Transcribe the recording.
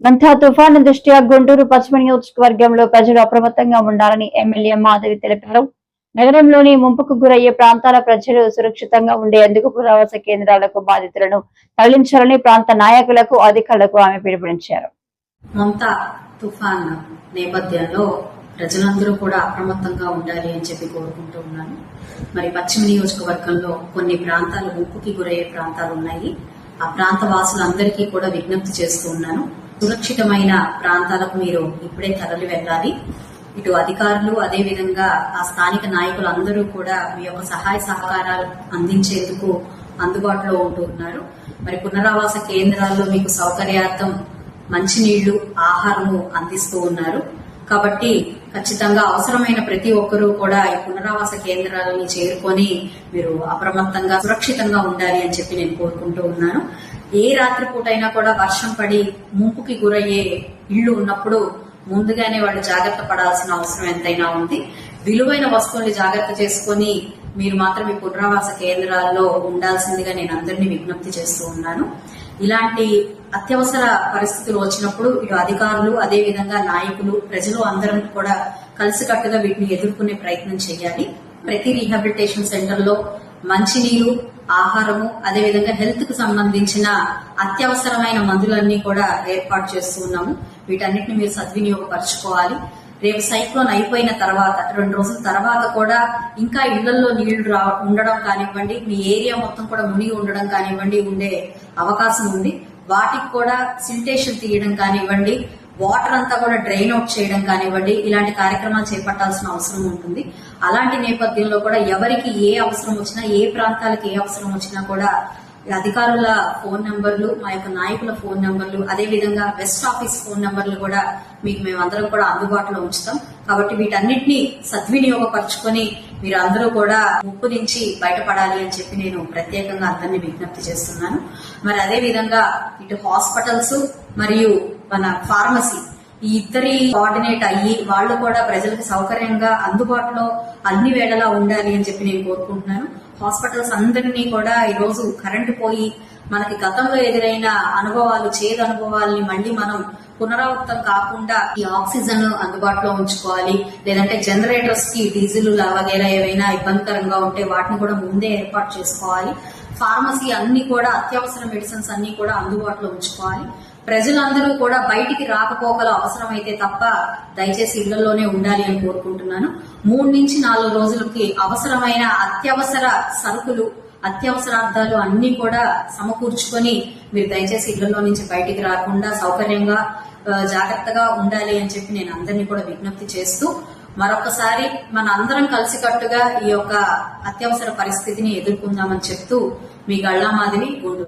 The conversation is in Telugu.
మంతా తుఫాను దృష్ట్యా గుంటూరు పశ్చిమ నియోజకవర్గంలో ప్రజలు అప్రమత్తంగా ఉండాలని ఎమ్మెల్యే మాధవి తెలిపారు. నగరంలోని ముంపుకు గురయ్యే ప్రాంతాల ప్రజలు సురక్షితంగా ఉండేందుకు పురావాస కేంద్రాలకు బాధితులను తరలించాలని ప్రాంత నాయకులకు అధికారులకు ఆమె పిలుపునిచ్చారు. మమతా తుఫాన్ నేపథ్యంలో ప్రజలందరూ కూడా అప్రమత్తంగా ఉండాలి అని చెప్పి కోరుకుంటూ ఉన్నాను. మరి పశ్చిమ నియోజకవర్గంలో కొన్ని ప్రాంతాలు ముంపుకి గురయ్యే ప్రాంతాలు ఉన్నాయి. ఆ ప్రాంత వాసులందరికీ కూడా విజ్ఞప్తి చేస్తూ ఉన్నాను. సురక్షితమైన ప్రాంతాలకు మీరు ఇప్పుడే తరలి వెళ్ళాలి. ఇటు అధికారులు అదే విధంగా ఆ స్థానిక నాయకులు అందరూ కూడా మీ యొక్క సహాయ సహకారాలు అందించేందుకు అందుబాటులో ఉంటున్నారు మరి పునరావాస కేంద్రాల్లో మీకు సౌకర్యార్థం మంచినీళ్ళు ఆహారము అందిస్తూ ఉన్నారు. కాబట్టి ఖచ్చితంగా అవసరమైన ప్రతి ఒక్కరూ కూడా ఈ పునరావాస కేంద్రాలని చేరుకొని మీరు అప్రమత్తంగా సురక్షితంగా ఉండాలి అని చెప్పి నేను కోరుకుంటూ ఉన్నాను. ఏ రాత్రిపూట అయినా కూడా వర్షం పడి ముంపుకి గురయ్యే ఇళ్ళు ఉన్నప్పుడు ముందుగానే వాళ్ళు జాగ్రత్త పడాల్సిన అవసరం ఎంతైనా ఉంది. విలువైన వస్తువుల్ని జాగ్రత్త చేసుకొని మీరు మాత్రం ఈ పునరావాస కేంద్రాల్లో ఉండాల్సిందిగా నేను అందరినీ విజ్ఞప్తి చేస్తూ ఉన్నాను. ఇలాంటి అత్యవసర పరిస్థితులు వచ్చినప్పుడు ఇటు అధికారులు అదేవిధంగా నాయకులు ప్రజలు అందరం కూడా కలిసికట్టుగా వీటిని ఎదుర్కొనే ప్రయత్నం చేయాలి. ప్రతి రీహాబిలిటేషన్ సెంటర్లో మంచినీరు ఆహారము అదే విధంగా హెల్త్కు సంబంధించిన అత్యవసరమైన మందులన్నీ కూడా ఏర్పాటు చేస్తూ ఉన్నాము. వీటన్నిటిని మీరు సద్వినియోగపరచుకోవాలి. రేపు సైక్లోన్ అయిపోయిన తర్వాత రెండు రోజుల తర్వాత కూడా ఇంకా ఇళ్ళలో నీళ్ళు రా ఉండడం కానివ్వండి మీ ఏరియా మొత్తం కూడా మునిగి ఉండడం కానివ్వండి ఉండే అవకాశం ఉంది. వాటికి కూడా సిల్టేషన్ తీయడం కానివ్వండి వాటర్ అంతా కూడా డ్రైన్ అవుట్ చేయడం కానివ్వండి ఇలాంటి కార్యక్రమాలు చేపట్టాల్సిన అవసరం ఉంటుంది. అలాంటి నేపథ్యంలో కూడా ఎవరికి ఏ అవసరం వచ్చినా ఏ ప్రాంతాలకు ఏ అవసరం వచ్చినా కూడా అధికారుల ఫోన్ నంబర్లు మా యొక్క నాయకుల ఫోన్ నంబర్లు అదే విధంగా వెస్ట్ ఆఫీస్ ఫోన్ నంబర్లు కూడా మీకు మేమందరం కూడా అందుబాటులో ఉంచుతాం. కాబట్టి వీటన్నిటిని సద్వినియోగపరచుకొని మీరు అందరూ కూడా ముప్పు నుంచి బయటపడాలి అని చెప్పి నేను ప్రత్యేకంగా అందరినీ విజ్ఞప్తి చేస్తున్నాను. మరి అదే విధంగా ఇటు హాస్పిటల్స్ మరియు మన ఫార్మసీ ఈ ఇద్దరి కోఆర్డినేట్ అయ్యి వాళ్ళు కూడా ప్రజలకు సౌకర్యంగా అందుబాటులో అన్ని వేళలా ఉండాలి అని చెప్పి నేను కోరుకుంటున్నాను. హాస్పిటల్స్ అందరినీ కూడా ఈ రోజు కరెంటు పోయి మనకి గతంలో ఎదురైన అనుభవాలు చేదు అనుభవాల్ని మళ్ళీ మనం పునరావృతం కాకుండా ఈ ఆక్సిజన్ అందుబాటులో ఉంచుకోవాలి. లేదంటే జనరేటర్స్కి డీజిల్ వగేరా ఏవైనా ఇబ్బందికరంగా ఉంటే వాటిని కూడా ముందే ఏర్పాటు చేసుకోవాలి. ఫార్మసీ అన్ని కూడా అత్యవసర మెడిసిన్స్ అన్ని కూడా అందుబాటులో ఉంచుకోవాలి. ప్రజలందరూ కూడా బయటికి రాకపోకలు అవసరమైతే తప్ప దయచేసి ఇళ్ళలోనే ఉండాలి అని కోరుకుంటున్నాను. మూడు నుంచి నాలుగు రోజులకి అవసరమైన అత్యవసర సరుకులు అత్యవసరార్థాలు అన్ని కూడా సమకూర్చుకొని మీరు దయచేసి ఇళ్ళలో నుంచి బయటికి రాకుండా సౌకర్యంగా జాగ్రత్తగా ఉండాలి అని చెప్పి నేను అందరినీ కూడా విజ్ఞప్తి చేస్తూ మరొకసారి మన అందరం కలిసికట్టుగా ఈ యొక్క అత్యవసర పరిస్థితిని ఎదుర్కొందామని చెప్తూ మీ గళ్ళామాదిని గుండు